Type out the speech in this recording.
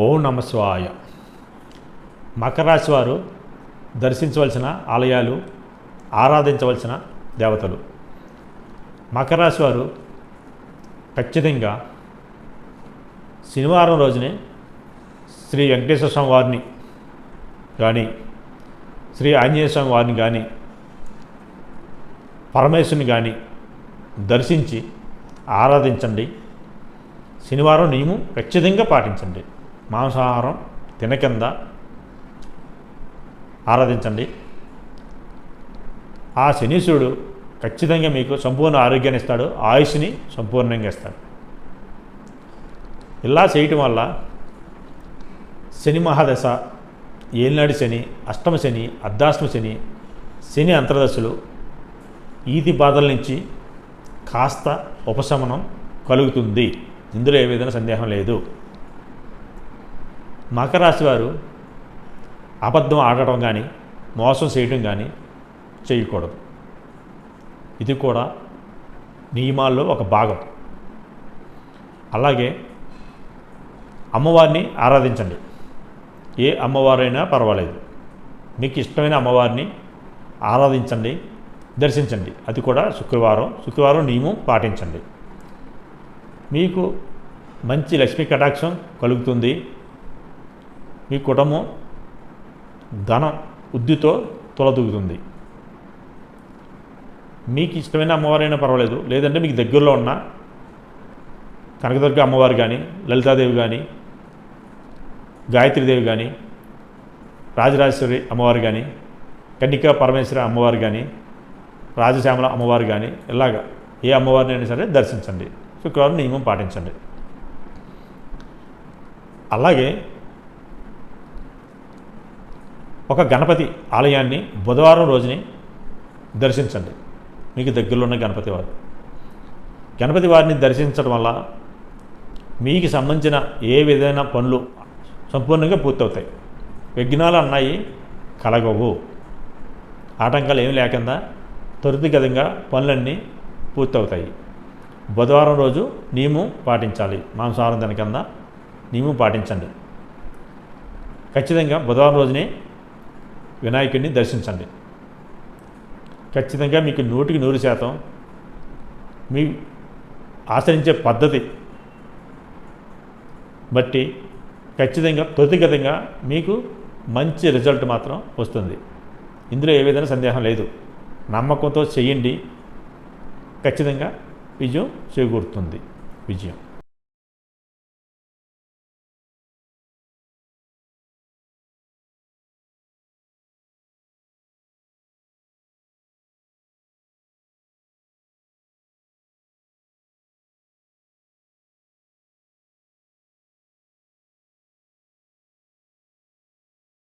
ఓం నమస్వాయ మకర రాశి వారు దర్శించవలసిన ఆలయాలు ఆరాధించవలసిన దేవతలు. మకర రాశి వారు ఖచ్చితంగా శనివారం రోజునే శ్రీ వెంకటేశ్వర స్వామి వారిని కానీ శ్రీ ఆంజనేయ స్వామి వారిని కానీ పరమేశ్వరుని కానీ దర్శించి ఆరాధించండి. శనివారం నియమం ఖచ్చితంగా పాటించండి. మాంసాహారం తినకింద ఆరాధించండి. ఆ శనీశ్వరుడు ఖచ్చితంగా మీకు సంపూర్ణ ఆరోగ్యాన్ని ఇస్తాడు ఆయుష్ని సంపూర్ణంగా ఇస్తాడు. ఇలా చేయటం వల్ల శని మహాదశ ఏలినాడు శని అష్టమ శని అర్ధాష్టమ శని శని అంతర్దశలు ఈతి బాధల నుంచి కాస్త ఉపశమనం కలుగుతుంది. ఇందులో ఏ విధంగా సందేహం లేదు. మకర రాశి వారు అబద్ధం ఆడటం కానీ మోసం చేయటం కానీ చేయకూడదు. ఇది కూడా నియమాల్లో ఒక భాగం. అలాగే అమ్మవారిని ఆరాధించండి. ఏ అమ్మవారైనా పర్వాలేదు. మీకు ఇష్టమైన అమ్మవారిని ఆరాధించండి దర్శించండి. అది కూడా శుక్రవారం. శుక్రవారం నియమం పాటించండి. మీకు మంచి లక్ష్మీ కటాక్షం కలుగుతుంది. మీ కుటుంబం ధన ఉద్దితో తొలదూగుతుంది. మీకు ఇష్టమైన అమ్మవారైనా పర్వాలేదు. లేదంటే మీకు దగ్గరలో ఉన్న కనకదుర్గ అమ్మవారు కానీ లలితాదేవి కానీ గాయత్రీదేవి కానీ రాజరాజేశ్వరి అమ్మవారు కానీ కన్నికా పరమేశ్వరి అమ్మవారు కానీ రాజశ్యామల అమ్మవారు కానీ ఇలాగా ఏ అమ్మవారిని అయినా సరే దర్శించండి. శుక్రవారం నియమం పాటించండి. అలాగే ఒక గణపతి ఆలయాన్ని బుధవారం రోజుని దర్శించండి. మీకు దగ్గరలో ఉన్న గణపతి వారు. గణపతి వారిని దర్శించడం వల్ల మీకు సంబంధించిన ఏ విధమైన పనులు సంపూర్ణంగా పూర్తవుతాయి. విఘ్నాలు అన్నాయి కలగవు. ఆటంకాలు ఏమి లేకుండా త్వరితగతంగా పనులన్నీ పూర్తవుతాయి. బుధవారం రోజు నియమం పాటించాలి. మాంసాహారం తినకుండా నియమం పాటించండి. ఖచ్చితంగా బుధవారం రోజునే వినాయకుడిని దర్శించండి. ఖచ్చితంగా మీకు నూటికి నూరు శాతం మీ ఆచరించే పద్ధతి బట్టి ఖచ్చితంగా త్వరితగతంగా మీకు మంచి రిజల్ట్ మాత్రం వస్తుంది. ఇందులో ఏ విధంగా సందేహం లేదు. నమ్మకంతో చేయండి. ఖచ్చితంగా విజయం చేకూరుతుంది. విజయం.